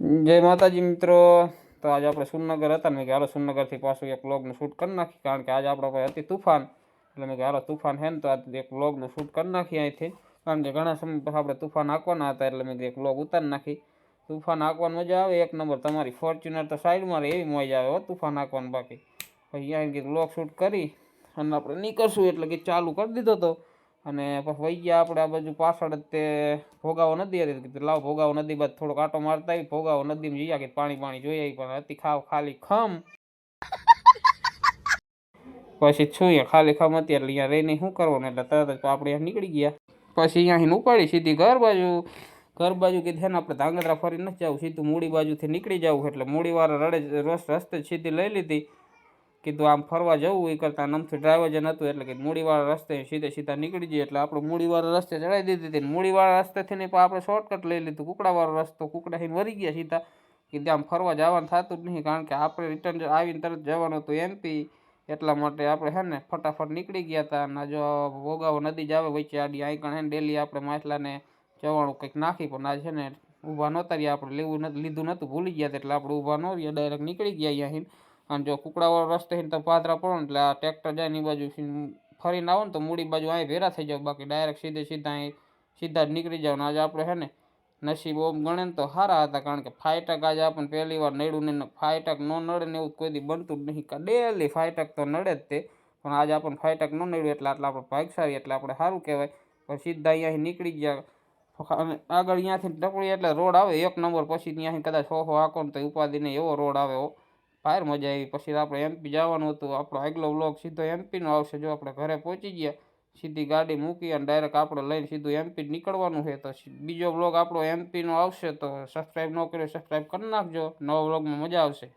જય માતાજી મિત્રો. તો આજે આપણે સુરનગર હતા ને કે હાલો સુરનગરથી પાછું એક વ્લોગનું શૂટ કરી નાખી કારણ કે આજે આપણા પાસે હતી તુફાન. એટલે મેં કે હાલો તુફાન છે ને તો આજે એક વ્લોગનું શૂટ કરી નાખી અહીંથી. કારણ કે ઘણા સમય પછી આપણે તુફાન આંકવાના હતા, એટલે મેં એક વ્લોગ ઉતારી નાખી તુફાન આંકવાની મજા આવે, એક નંબર તમારી ફોર્ચ્યુનર તો સાઈડમાં રહે, એવી મજા આવે હો તુફાન આંકવાનું બાકી. પછી અહીંયા કે વ્લોગ શૂટ કરી અને આપણે નીકળશું. એટલે કે ચાલુ કરી દીધો તો અને પછી વહી ગયા આપણે આ બાજુ પાછળ તે ભોગાવો નદી હતી કીધું, લાવ ભોગાવો નદી બાદ થોડોક આટો મારતા આવી ભોગાવો નદીમાં જઈએ કે પાણી પાણી જોઈ આવી પણ હતી ખાવ ખાલી ખમ. પછી છુઈએ ખાલી ખમ હતી એટલે અહીંયા રહીને શું કરવાનું? એટલે તરત જ આપણે અહીંયા નીકળી ગયા. પછી અહીંયાથી ઉપાડી સીધી ઘર બાજુ. ઘર બાજુ કે છે ને, આપણે ધાંગધ્રા ફરી નથી જવું, સીધું મૂડી બાજુથી નીકળી જવું. એટલે મૂડીવાળા રડે રસ રસ્તે સીધી લઈ લીધી. કીધું આમ ફરવા જવું એ કરતાં નમથી ડ્રાઈવર જ નહોતું એટલે કે મૂડીવાળા રસ્તે સીધે સીધા નીકળી જઈએ એટલે આપણે મૂડીવાળા રસ્તે ચડાવી દીધી હતી મૂડીવાળા રસ્તેથી પણ આપણે શોર્ટકટ લઈ લીધું. કુકડાવાળો રસ્તો કુકડાહીને વરી ગયા સીધા. કીધું આમ ફરવા જવાનું થતું જ નહીં કારણ કે આપણે રિટર્ન આવીને તરત જવાનું હતું એમપી એટલા માટે આપણે હે ને ફટાફટ નીકળી ગયા હતા અને જો ભોગાવો નદી જ આવે વચ્ચે આડી આઈકણ હે ને ડેલી આપણે માછલાને જવાનું કંઈક નાખી પણ આ છે ને ઊભા નહોતા રહ્યા, આપણે લેવું નથી લીધું નહોતું, ભૂલી ગયા હતા એટલે આપણે ઊભા ન રહ્યા ડાયરેક્ટ નીકળી ગયા અહીંયાથી અને જો કુકડાવાળો રસ્તે તો પાથરા પડો એટલે આ ટ્રેક્ટર જાય ને એ બાજુ ફરીને આવો ને તો મૂડી બાજુ અહીં ભેરા થઈ જાવ. બાકી ડાયરેક્ટ સીધે સીધા અહીં સીધા જ નીકળી જાવ. ને આજે આપણે હે ને નસીબ ઓમ ગણે ને તો સારા હતા, કારણ કે ફાયટક આજે આપણને પહેલી વાર નડ્યું ને ફાયટક ન નડે ને એવું કોઈ બનતું જ નહીં. ડેલી ફાયટક તો નડે જ તે, પણ આજે આપણને ફાયટક ન નડ્યું એટલે આટલા આપણે ભાગશાળી, એટલે આપણે સારું કહેવાય. પણ સીધા અહીંયાથી નીકળી ગયા અને આગળ અહીંયાથી ટપડી એટલે રોડ આવે એક નંબર, પછી ત્યાંથી કદાચ સો સો હાકો ને તો ઉપાધિ નહીં, એવો રોડ આવે ફાયર મજા આવી. પછી આપણે એમપી જવાનું હતું. આપણો આગલો વ્લોગ સીધો એમપીનો આવશે. જો આપણે ઘરે પહોંચી ગયા, સીધી ગાડી મૂકી અને ડાયરેક્ટ આપણે લઈને સીધું એમપી નીકળવાનું છે. તો બીજો વ્લોગ આપણો એમપીનો આવશે. તો સબસ્ક્રાઈબ ન કર્યો સબસ્ક્રાઈબ કરી નાખજો. નવા વ્લોગમાં મજા આવશે.